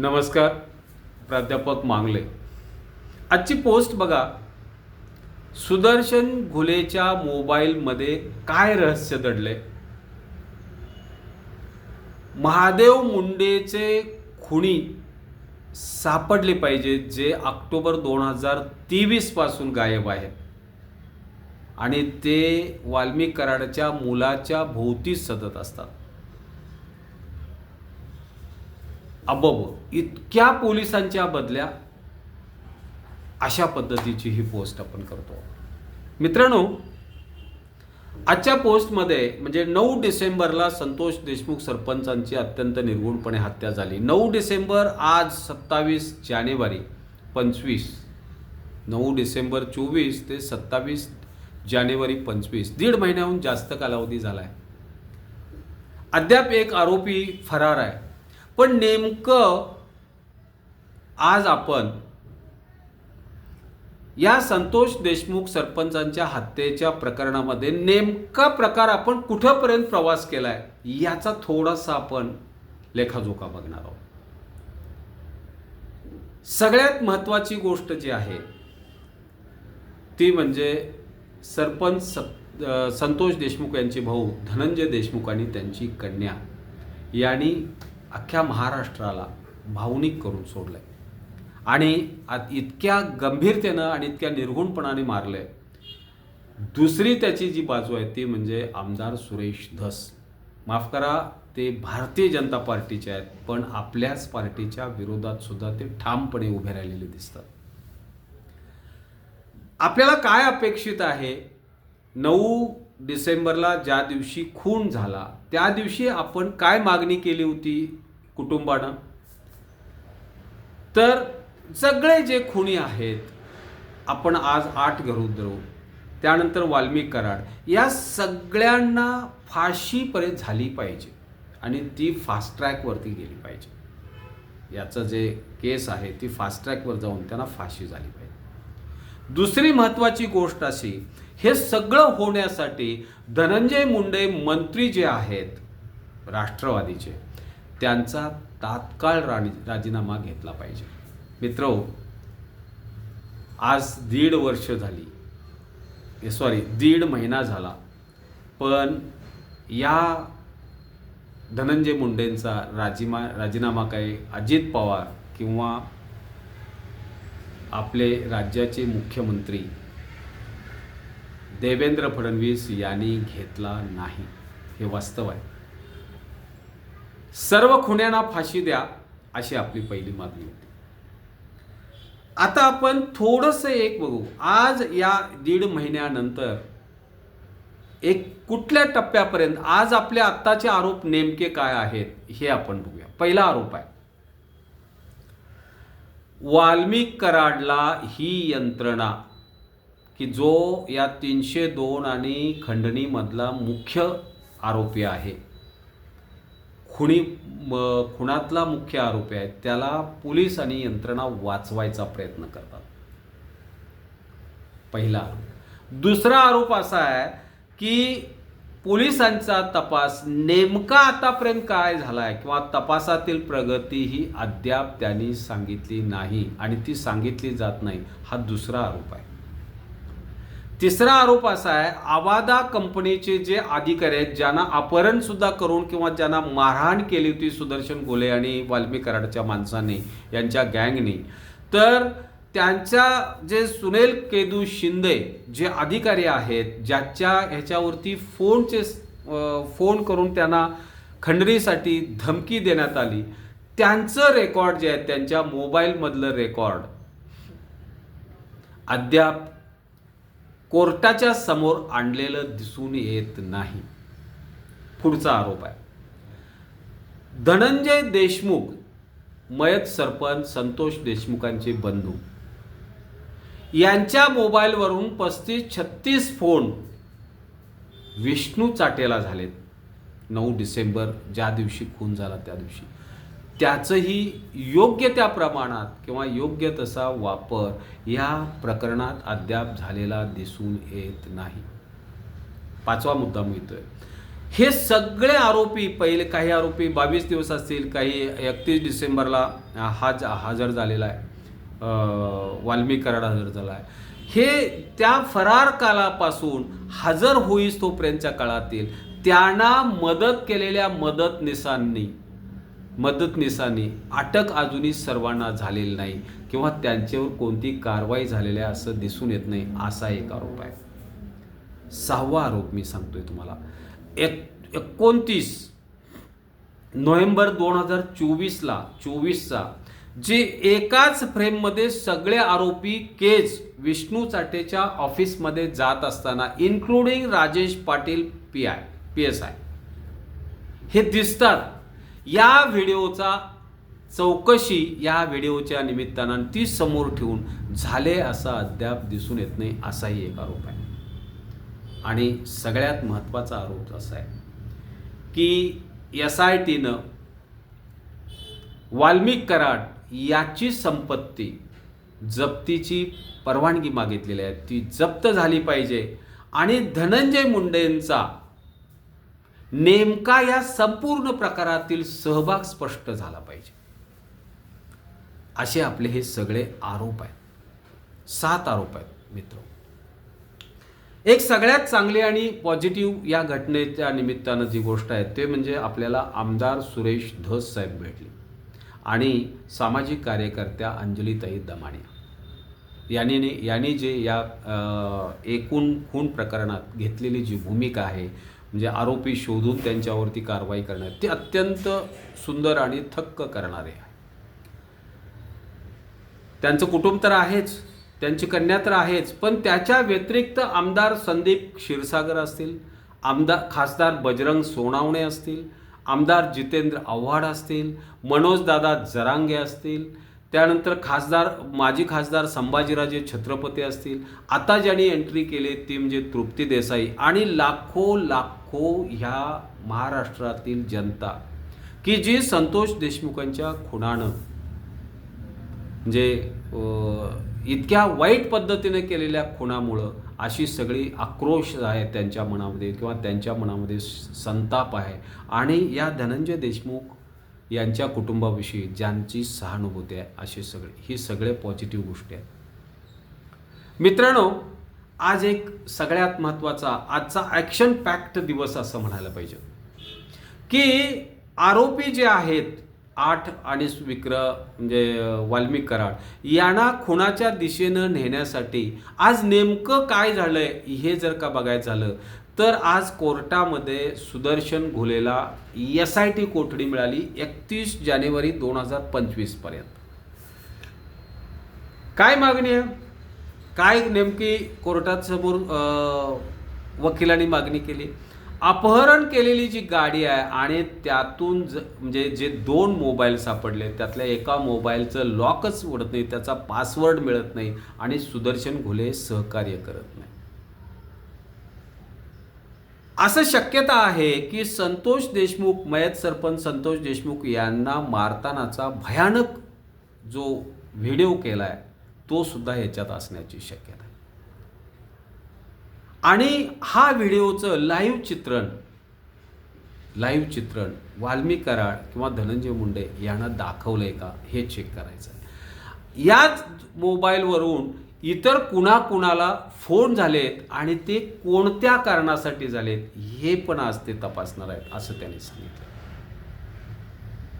नमस्कार प्राध्यापक मांगले. आजची पोस्ट बघा. सुदर्शन घुलेच्या मोबाईलमध्ये काय रहस्य दडले महादेव मुंडेचे खुणी सापडले पाहिजेत जे ऑक्टोबर दोन हजार तेवीसपासून गायब आहेत. आणि ते वाल्मिक कराडच्या मुलाच्या भोवती सतत असतात. अबब इतक्या पोलिसांच्या बदल्या अशा पद्धतीची ही पोस्ट आपण करतो. मित्रांनो आजच्या पोस्टमध्ये म्हणजे नऊ डिसेंबरला संतोष देशमुख सरपंचांची अत्यंत निर्गुणपणे हत्या झाली. नऊ डिसेंबर आज सत्तावीस जानेवारी पंचवीस. नऊ डिसेंबर चोवीस ते सत्तावीस जानेवारी पंचवीस. दीड महिन्याहून जास्त कालावधी झाला आहे अद्याप एक आरोपी फरार आहे. पण नेमकं आज आपण या संतोष देशमुख सरपंचांच्या हत्येच्या प्रकरणामध्ये नेमका प्रकार आपण कुठंपर्यंत प्रवास केला आहे याचा थोडासा आपण लेखाजोखा बघणार आहोत. सगळ्यात महत्वाची गोष्ट जी आहे ती म्हणजे सरपंच स- संतोष देशमुख यांचे भाऊ धनंजय देशमुख आणि त्यांची कन्या यांनी अख्ख्या महाराष्ट्राला भावनिक करून सोडलंय. आणि आत- इतक्या गंभीरतेनं आणि इतक्या निर्गुणपणाने मारलंय. दुसरी त्याची जी बाजू आहे ती म्हणजे आमदार सुरेश धस. माफ करा ते भारतीय जनता पार्टीचे आहेत पण आपल्याच पार्टीच्या विरोधात सुद्धा ते ठामपणे उभे राहिलेले दिसतात. आपल्याला काय अपेक्षित आहे? नऊ डिसेंबरला ज्या दिवशी खून झाला त्या दिवशी आपण काय मागणी केली होती कुटुंबानं? तर सगळे जे खुणी आहेत आपण आज आठ घरून त्यानंतर वाल्मिक कराड. या सगळ्यांना फाशीपर्यंत झाली पाहिजे आणि ती फास्ट ट्रॅकवरती गेली पाहिजे. याचं जे केस आहे ती फास्ट ट्रॅकवर जाऊन त्यांना फाशी झाली पाहिजे. दुसरी महत्त्वाची गोष्ट अशी हे सगळं होण्यासाठी धनंजय मुंडे मंत्री जे आहेत राष्ट्रवादीचे त्यांचा तात्काळ राणी राजीनामा घेतला पाहिजे. मित्र आज दीड वर्ष झाली. सॉरी दीड महिना झाला. पण या धनंजय मुंडेंचा राजीमा राजीनामा काही अजित पवार किंवा आपले राज्याचे मुख्यमंत्री देवेंद्र फडणवीस यांनी घेतला नाही. हे वास्तव आहे. सर्व खुन्यांना फाशी द्या अशी आपली पहिली मागणी होती. आता आपण थोडस एक बघू. आज या दीड महिन्यानंतर एक कुठल्या टप्प्यापर्यंत आज आपले आत्ताचे आरोप नेमके काय आहेत हे आपण बघूया. पहिला आरोप आहे. वाल्मिक कराडला ही यंत्रणा की जो या तीनशे दोन आणि खंडणीमधला मुख्य आरोपी आहे. खुणी खुणातला मुख्य आरोपी आहे त्याला पोलीस आणि यंत्रणा वाचवायचा प्रयत्न करतात. पहिला दुसरा आरोप असा आहे की पोलिसांचा तपास नेमका आतापर्यंत काय झाला आहे किंवा तपासातील प्रगती ही अद्याप त्यांनी सांगितली नाही आणि ती सांगितली जात नाही हा दुसरा आरोप आहे. तिसरा आरोप असा आहे आवादा कंपनीचे जे अधिकारी आहेत ज्यांना अपहरण सुद्धा करून किंवा ज्यांना मारहाण केली होती सुदर्शन गोले आणि वाल्मी कराडच्या माणसांनी यांच्या गँगनी तर त्यांच्या जे सुनील केदू शिंदे जे अधिकारी आहेत ज्याच्या ह्याच्यावरती फोनचे फोन करून त्यांना खंडणीसाठी धमकी देण्यात आली. त्यांचं रेकॉर्ड जे आहे त्यांच्या मोबाईलमधलं रेकॉर्ड अद्याप कोर्टाच्या समोर आणलेलं दिसून येत नाही. पुढचा आरोप आहे. धनंजय देशमुख मयत सरपंच संतोष देशमुखांचे बंधू. यांच्या मोबाईलवरून पस्तीस छत्तीस फोन विष्णू चाटेला झालेत. नऊ डिसेंबर ज्या दिवशी खून झाला त्या दिवशी. त्याचंही योग्य त्या प्रमाणात किंवा योग्य तसा वापर या प्रकरणात अद्याप झालेला दिसून येत नाही. पाचवा मुद्दा मिळतोय हे सगळे आरोपी पहिले काही आरोपी बावीस दिवस असतील काही एकतीस डिसेंबरला हाज हजर झालेला आहे. वाल्मी कराड हजर झाला आहे. हे त्या फरार कालापासून हजर होईस तोपर्यंतच्या काळातील त्यांना मदत केलेल्या मदतनिसांनी मदतनीसांनी अटक अजूनही सर्वांना झालेली नाही किंवा त्यांच्यावर कोणती कारवाई झालेली आहे असं दिसून येत नाही असा एक आरोप आहे. सहावा आरोप मी सांगतोय तुम्हाला. एक एकोणतीस नोव्हेंबर दोन हजार चोवीसला चोवीसचा जे एकाच फ्रेममध्ये सगळे आरोपी केज विष्णू चाटेच्या ऑफिसमध्ये जात असताना including Rajesh Patil P I P S I हे दिसतात. या व्हिडिओचा चौकशी या व्हिडिओच्या निमित्तानं ती समोर ठेवून झाले असं अद्याप दिसून येत नाही असाही एक आरोप आहे. आणि सगळ्यात महत्त्वाचा आरोप असा आहे की एस आय टीनं वाल्मिक कराड याची संपत्ती जप्तीची परवानगी मागितलेली आहे. ती जप्त झाली पाहिजे. आणि धनंजय मुंडेंचा नेमका या संपूर्ण प्रकारातील सहभाग स्पष्ट झाला पाहिजे. असे आपले हे सगळे आरोप आहेत. सात आरोप आहेत मित्र. एक सगळ्यात चांगली आणि पॉझिटिव्ह या घटनेच्या निमित्तानं जी गोष्ट आहे ते म्हणजे आपल्याला आमदार सुरेश धस साहेब भेटले आणि सामाजिक कार्यकर्त्या अंजलीताई दमाणिया यांनी यांनी जे या एकूण खून प्रकरणात घेतलेली जी भूमिका आहे म्हणजे आरोपी शोधून त्यांच्यावरती कारवाई करणार. ते अत्यंत सुंदर आणि थक्क करणारे आहे त्यांचं कुटुंब तर आहेच त्यांची कन्या तर आहेच पण त्याच्या व्यतिरिक्त आमदार संदीप क्षीरसागर असतील आमदार खासदार बजरंग सोनावणे असतील आमदार जितेंद्र आव्हाड असतील मनोजदादा जरांगे असतील त्यानंतर खासदार माजी खासदार संभाजीराजे छत्रपती असतील आता ज्यांनी एंट्री केली ती म्हणजे तृप्ती देसाई आणि लाखो लाखो ह्या महाराष्ट्रातील जनता की जी संतोष देशमुखांच्या खुणानं म्हणजे इतक्या वाईट पद्धतीने केलेल्या खुणामुळं अशी सगळी आक्रोश आहे त्यांच्या मनामध्ये किंवा त्यांच्या मनामध्ये स- संताप आहे. आणि या धनंजय देशमुख यांच्या कुटुंबाविषयी ज्यांची सहानुभूती आहे असे सगळे ही सगळे पॉझिटिव्ह गोष्टी आहेत. मित्रांनो आज एक सगळ्यात महत्त्वाचा आजचा ॲक्शन पॅक्ट दिवस असं म्हणायला पाहिजे. की आरोपी जे आहेत आठ आणि विक्र म्हणजे वाल्मिक कराड यांना खुणाच्या दिशेनं नेण्यासाठी आज नेमकं काय झालं आहे हे जर का बघायचं झालं तर आज कोर्टामध्ये सुदर्शन घुलेला एस आय टी कोठडी मिळाली एकतीस जानेवारी दोन हजार पंचवीसपर्यंत काय मागणी आहे? काय नेमकी कोर्टात समोर वकिलांनी मागणी केली? अपहरण केलेली जी गाडी आहे आणि त्यातून ज म्हणजे जे दोन मोबाईल सापडले त्यातल्या एका मोबाईलचं लॉकच उडत नाही त्याचा पासवर्ड मिळत नाही आणि सुदर्शन घुले सहकार्य करत नाही. असं शक्यता आहे की संतोष देशमुख मयत सरपंच संतोष देशमुख यांना मारतानाचा भयानक जो व्हिडिओ केला आहे तो सुद्धा याच्यात असण्याची शक्यता आहे. आणि हा व्हिडिओचं लाईव्ह चित्रण लाईव्ह चित्रण वाल्मी कराड किंवा धनंजय मुंडे यांना दाखवलंय का हे चेक करायचं आहे याच मोबाईलवरून इतर कुणाकुणाला फोन झालेत आणि ते कोणत्या कारणासाठी झालेत हे पण आज ते तपासणार आहेत असं त्यांनी सांगितलं.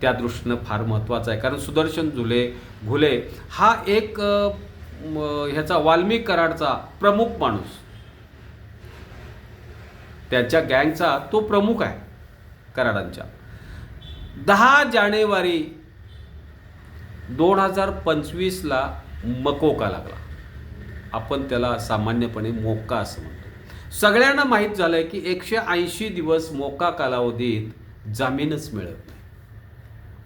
त्या दृष्टीनं फार महत्त्वाचं आहे. कारण सुदर्शन झुले घुले हा एक ह्याचा वाल्मिक कराडचा प्रमुख माणूस. त्यांच्या गँगचा तो प्रमुख आहे कराडांच्या. दहा जानेवारी दोन हजार पंचवीसला मकोका लागला. आपण त्याला सामान्यपणे मोक्का असं म्हणतो. सगळ्यांना माहीत झालं आहे की एकशे ऐंशी दिवस मोका कालावधीत जामीनच मिळत नाही.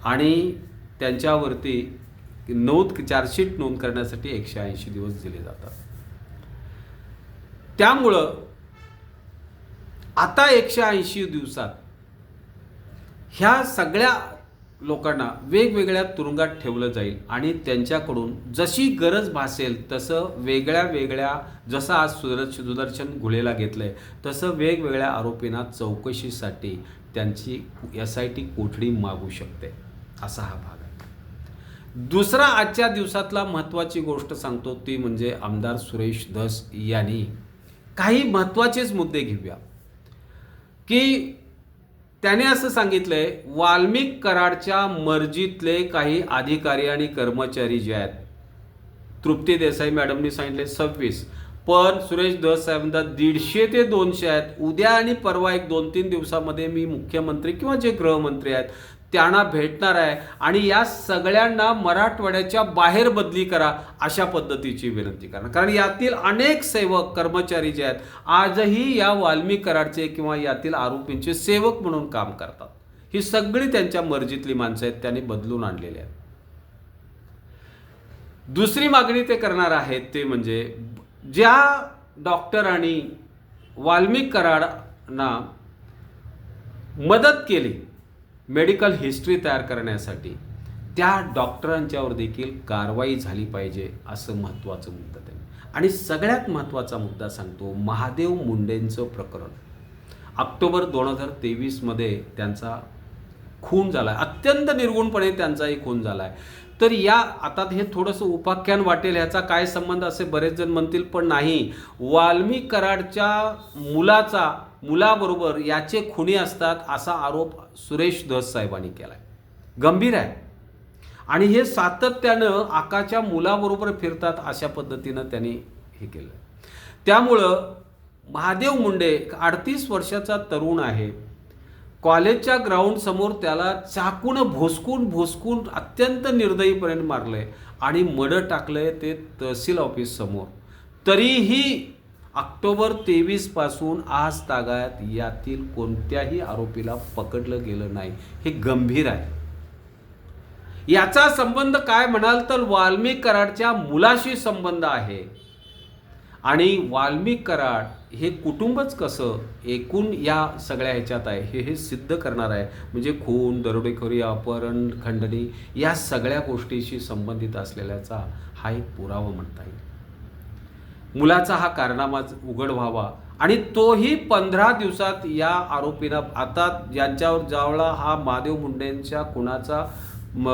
आणि त्यांच्यावरती नोंद चार्जशीट नोंद करण्यासाठी एकशे ऐंशी दिवस दिले जातात. त्यामुळं आता एकशे ऐंशी दिवसात ह्या सगळ्या लोकांना वेगवेगळ्या तुरुंगात ठेवलं जाईल आणि त्यांच्याकडून जशी गरज भासेल तसं वेगळ्या वेगळ्या जसं आज सुदर्श सुदर्शन गुलेला घेतलं आहे तसं वेगवेगळ्या आरोपींना चौकशीसाठी त्यांची एस आय टी कोठडी मागू शकते. असा हा भाग आहे. दुसरा आजच्या दिवसातला महत्त्वाची गोष्ट सांगतो ती म्हणजे आमदार सुरेश धस यांनी काही महत्त्वाचेच मुद्दे घेऊया. की त्याने असं सांगितलंय वाल्मिक कराडच्या मर्जीतले काही अधिकारी आणि कर्मचारी जे आहेत तृप्ती देसाई मॅडमनी सांगितले सव्वीस पण सुरेश दस साहेब म्हणतात दीडशे ते दोनशे आहेत. उद्या आणि परवा एक दोन तीन दिवसामध्ये मी मुख्यमंत्री किंवा जे गृहमंत्री आहेत त्यांना भेटणार आहे. आणि या सगळ्यांना मराठवाड्याच्या बाहेर बदली करा अशा पद्धतीची विनंती करा कारण यातील अनेक सेवक कर्मचारी जे आहेत आजही या वाल्मी कराडचे किंवा यातील आरोपींचे सेवक म्हणून काम करतात. ही सगळी त्यांच्या मर्जीतली माणसं आहेत त्यांनी बदलून आणलेली आहेत. दुसरी मागणी ते करणार आहेत ते म्हणजे ज्या डॉक्टरांनी वाल्मिक कराडना मदत केली मेडिकल हिस्ट्री तयार करण्यासाठी त्या डॉक्टरांच्यावर देखील कारवाई झाली पाहिजे असं महत्त्वाचं मुद्दा त्यांनी. आणि सगळ्यात महत्त्वाचा मुद्दा सांगतो महादेव मुंडेंचं प्रकरण. ऑक्टोबर दोन हजार तेवीसमध्ये त्यांचा खून झाला आहे अत्यंत निर्गुणपणे त्यांचाही खून झाला आहे तर या आता हे थोडंसं उपाख्यान वाटेल ह्याचा काय संबंध असे बरेच जण म्हणतील पण नाही. वाल्मी कराडच्या मुलाचा मुलाबरोबर याचे खुणी असतात असा आरोप सुरेश धस साहेबांनी केला आहे गंभीर आहे. आणि हे सातत्यानं आकाच्या मुलाबरोबर फिरतात अशा पद्धतीनं त्यांनी हे केलं त्यामुळं महादेव मुंडे एक अडतीस वर्षाचा तरुण आहे. कॉलेजच्या ग्राउंडसमोर त्याला चाकून भोसकून भोसकून अत्यंत निर्दयीपर्यंत मारलंय आणि मडं टाकलंय ते तहसील ऑफिस समोर. तरीही ऑक्टोबर तेवीसपासून आज तागायत यातील कोणत्याही आरोपीला पकडलं गेलं नाही. हे गंभीर आहे. याचा संबंध काय म्हणाल तर वाल्मिक कराडच्या मुलाशी संबंध आहे. आणि वाल्मिक कराड हे कुटुंबच कसं एकूण या सगळ्या ह्याच्यात आहे? हे हे सिद्ध करणार आहे. म्हणजे खून दरोडेखोरी अपहरण खंडणी या सगळ्या गोष्टीशी संबंधित असलेल्याचा हा एक पुरावा म्हणता येईल. मुलाचा हा कारनामा उघड व्हावा. आणि तोही पंधरा दिवसात या आरोपीनं आता ज्यांच्यावर ज्यावेळा हा महादेव मुंडेंच्या खुनाचा म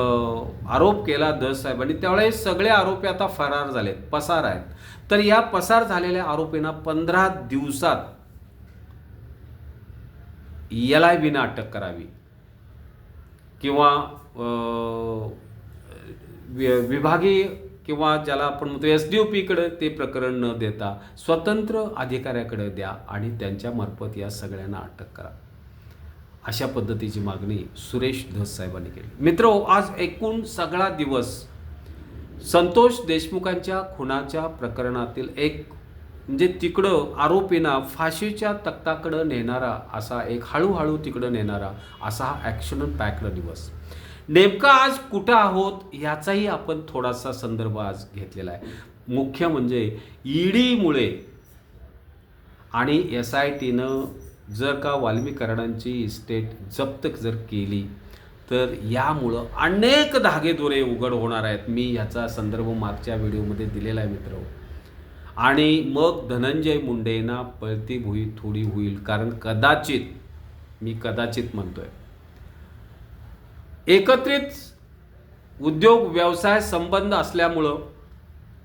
आरोप केला दस साहेबांनी त्यावेळे हे सगळे आरोपी आता फरार झालेत पसार आहेत. तर या पसार झालेल्या आरोपींना पंधरा दिवसात एल आय बीनं अटक करावी. किंवा वि- विभागीय किंवा ज्याला आपण म्हणतो एस डी ओ पीकडे ते प्रकरण न देता स्वतंत्र अधिकाऱ्याकडे द्या आणि त्यांच्यामार्फत या सगळ्यांना अटक करा. अशा पद्धतीची मागणी सुरेश धस साहेबांनी केली. मित्र आज एकूण सगळा दिवस संतोष देशमुखांच्या खुनाच्या प्रकरणातील एक म्हणजे तिकडं आरोपींना फाशीच्या तक्ताकडं नेणारा असा एक हळूहळू तिकडं नेणारा असा हा ॲक्शन पॅकड दिवस. नेमका आज कुठं आहोत याचाही आपण थोडासा संदर्भ आज घेतलेला आहे. मुख्य म्हणजे ईडीमुळे आणि एस आय टीनं जर का वाल्मी कराडांची इस्टेट जप्त जर केली तर यामुळं अनेक धागेदोरे उघड होणार आहेत. मी याचा संदर्भ मागच्या व्हिडिओमध्ये दिलेला आहे मित्र आणि मग धनंजय मुंडेंना पळती भुई थोडी होईल. कारण कदाचित मी कदाचित म्हणतोय एकत्रित उद्योग व्यवसाय संबंध असल्यामुळं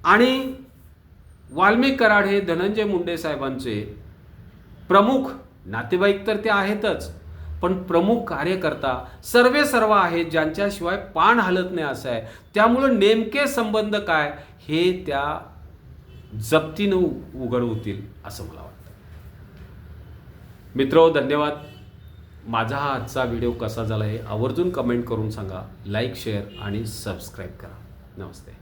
आणि वाल्मिक कराड हे धनंजय मुंडे साहेबांचे प्रमुख नातेवाईक तर ते आहेतच पण प्रमुख कार्यकर्ता सर्वे सर्व आहेत ज्यांच्याशिवाय पान हलत नाही असं आहे. त्यामुळं नेमके संबंध काय हे त्या जप्तीनं उ- उघड होतील असं मला वाटतं. मित्र धन्यवाद. माझा हा आजचा व्हिडिओ कसा झाला हे आवर्जून कमेंट करून सांगा लाईक शेअर आणि सबस्क्राईब करा. नमस्ते.